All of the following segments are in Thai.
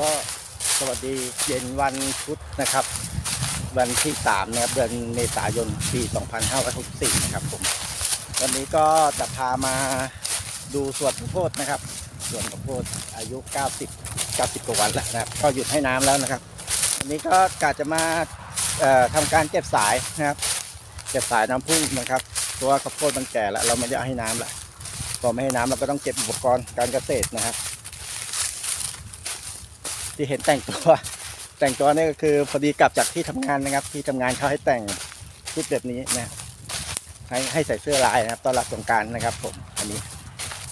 ก็สวัสดีเย็นวันพุธนะครับ วันที่3นะครับเดือนเมษายนปี 2564นะครับผมวันนี้ก็จะพามาดูสวนข้าวโพดนะครับสวนข้าวโพดอายุ 90 90กว่าวันแล้วนะครับก็หยุดให้น้ำแล้วนะครับวันนี้ก็กะจะมาเอ่อทำการเก็บสายนะครับ เก็บสายน้ำพุ่งนะครับเพราะว่าข้าวโพดมันแก่แล้วเราไม่ได้ให้น้ำละพอไม่ให้น้ำเราก็ต้องเก็บอุปกรณ์การเกษตรนะครับ ที่เห็นแต่งตัว แต่งตัวนี่ก็คือพอดีกลับจากที่ทำงานนะครับ ที่ทำงานเขาให้แต่งชุดแบบนี้นะให้ให้ใส่เสื้อลายนะครับต้อนรับสงการนะครับ ผมอันนี้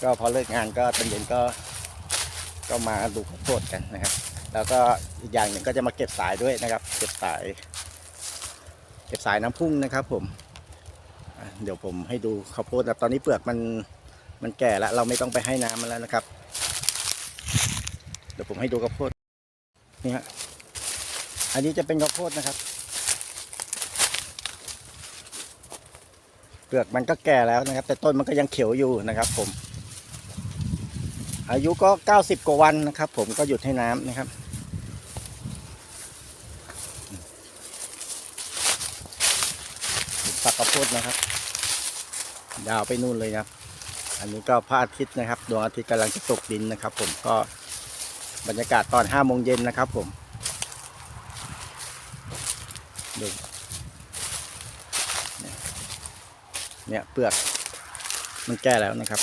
ก็พอเลิกงานก็ตอนเย็นก็ ก็มาดูข้าวโพดกันนะครับ แล้วก็อีกอย่างหนึ่งก็จะมาเก็บสายด้วยนะครับ เก็บสาย เก็บสายน้ำพุ่งนะครับ ผมเดี๋ยวผมให้ดูข้าวโพดนะตอนนี้เปลือกมันมันแก่แล้วเราไม่ต้องไปให้น้ำมันแล้วนะครับ เดี๋ยวผมให้ดูข้าวโพด นี่ฮะอันนี้จะเป็นข้าวโพดนะครับ เปลือกมันก็แก่แล้วนะครับ แต่ต้นมันก็ยังเขียวอยู่นะครับ ผม อายุก็90กว่าวันนะครับ ผมก็หยุดให้น้ำนะครับฝักข้าวโพดนะครับ ยาวไปนู่นเลยนะครับอันนี้ก็พระอาทิตย์นะครับดวงอาทิตย์กำลังจะตกดินนะครับ ผมก็ บรรยากาศตอนห้าโมงเย็นนะครับผมดูเนี่ยเปลือกมันแก่แล้วนะครับ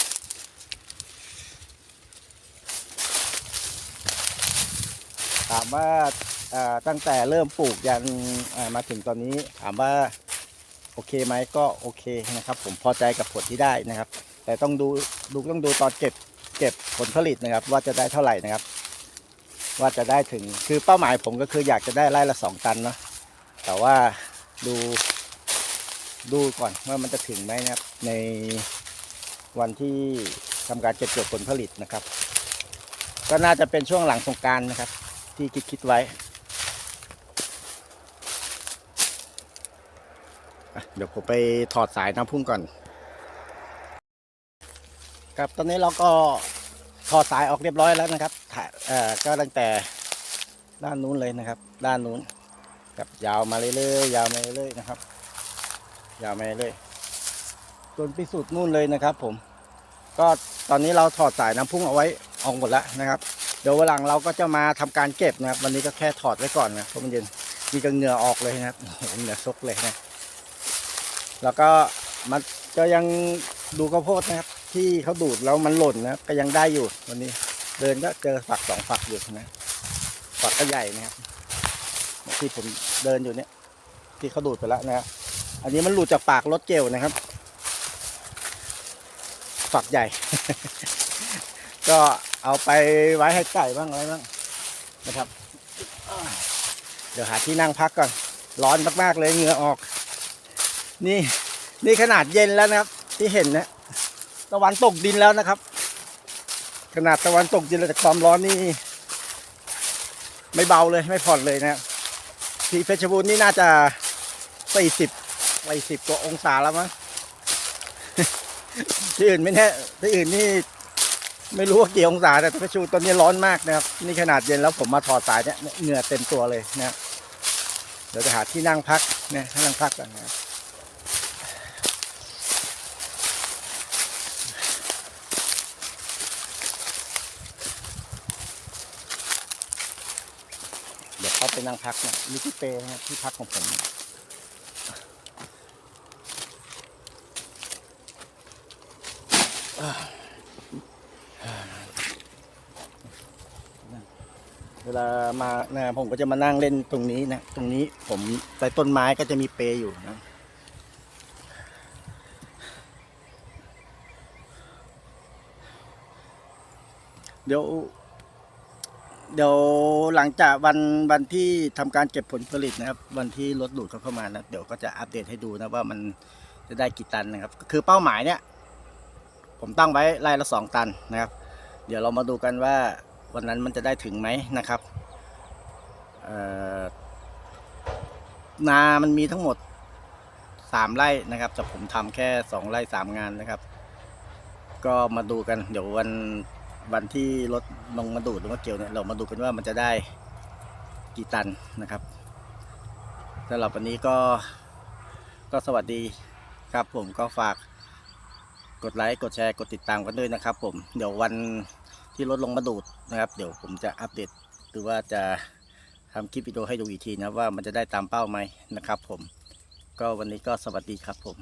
ถามว่าตั้งแต่เริ่มปลูกยันมาถึงตอนนี้ถามว่าโอเคไหมก็โอเคนะครับ ผมพอใจกับผลที่ได้นะครับ แต่ต้องดูดูต้องดูตอนเก็บเก็บผลผลิตนะครับ ว่าจะได้เท่าไหร่นะครับ ว่าจะได้ถึงคือเป้าหมายผมก็คืออยากจะได้ไร่ละสองตันเนาะแต่ว่าดูดูก่อนว่ามันจะถึงไหมนะครับ ในวันที่ทำการเก็บเกี่ยวผลผลิตนะครับ ก็น่าจะเป็นช่วงหลังสงการนะครับ ที่คิดคิดไว้ เดี๋ยวผมไปถอดสายน้ำพุ่งก่อน ครับตอนนี้เราก็ถอดสายออกเรียบร้อยแล้วนะครับ ถ่ายเอ่อก็ตั้งแต่ด้านนู้นเลยนะครับ ด้านนู้นกับยาวมาเรื่อยๆยาวมาเรื่อยๆนะครับ ยาวมาเรื่อยๆจนไปสุดนู่นเลยนะครับ ผม ก็ตอนนี้เราถอดสายน้ำพุ่งเอาไว้ออกหมดแล้วนะครับเดี๋ยววันหลังเราก็จะมาทำการเก็บนะครับ วันนี้ก็แค่ถอดไว้ก่อนนะเพราะมันเย็นมีก็เหงื่อออกเลยนะครับโอ้โหเหงื่อซกเลยนะแล้วก็มันก็ยังดูข้าวโพดนะครับ ที่เขาดูดแล้วมันหล่นนะก็ยังได้อยู่วันนี้ เดินก็เจอฝักสองฝักอยู่นะฝักก็ใหญ่นะครับที่ผมเดินอยู่เนี่ยที่เขาดูดไปแล้วนะครับอันนี้มันหลุดจากปากรถเกลนะครับ ฝักใหญ่ ก็เอาไปไว้ให้ไก่บ้างอะไรบ้างนะครับ เดี๋ยวหาที่นั่งพักก่อน ร้อนมากๆเลยเหงื่อออก นี่นี่ขนาดเย็นแล้วนะครับ ที่เห็นนะตะวันตกดินแล้วนะครับ ขนาดตะวันตกดินแต่ความร้อนนี่ไม่เบาเลยไม่ผ่อนเลยนะครับที่เพชรบูรณ์นี่น่าจะสี่สิบสี่สิบกว่าองศาแล้วมั้งที่อื่นไม่แน่ที่อื่นนี่ไม่รู้ว่ากี่องศาแต่เพชรบูรณ์ตอนนี้ร้อนมากนะครับ นี่ขนาดเย็นแล้วผมมาถอดสายเนี่ยเหงื่อเต็มตัวเลยนะเดี๋ยวจะหาที่นั่งพักนี่ยให้นั่งพักก่อนนะครับ เดี๋ยวเข้าไป นั่งพักเนะมีที่เปรนะที่พักของผมนะเวลามานะผมก็จะมานั่งเล่นตรงนี้นะ ตรงนี้ผมใต้ต้นไม้ก็จะมีเปรอยู่นะเดี๋ยว เดี๋ยวหลังจากวันวันที่ทำการเก็บผลผลิตนะครับ วันที่รถดูดเขาเข้ามานะเดี๋ยวก็จะอัปเดตให้ดูนะว่ามันจะได้กี่ตันนะครับ คือเป้าหมายเนี่ย ผมตั้งไว้ไร่ละสองตันนะครับ เดี๋ยวเรามาดูกันว่าวันนั้นมันจะได้ถึงไหมนะครับนามันมีทั้งหมดสามไร่นะครับแต่ผมทำแค่สองไร่สามงานนะครับ ก็มาดูกันเดี๋ยววัน วันที่รถลงมาดูดหรือว่าเกี่ยวเนี่ยเรามาดูกันว่ามันจะได้กี่ตันนะครับสำหรับวันนี้ก็ก็สวัสดีครับผมก็ฝากกดไลค์กดแชร์กดติดตามกันด้วยนะครับ ผมเดี๋ยววันที่รถลงมาดูดนะครับ เดี๋ยวผมจะอัปเดตหรือว่าจะทำคลิปวิดีโอให้ดูอีกทีนะว่ามันจะได้ตามเป้าไหมนะครับ ผม ก็วันนี้ก็สวัสดีครับผม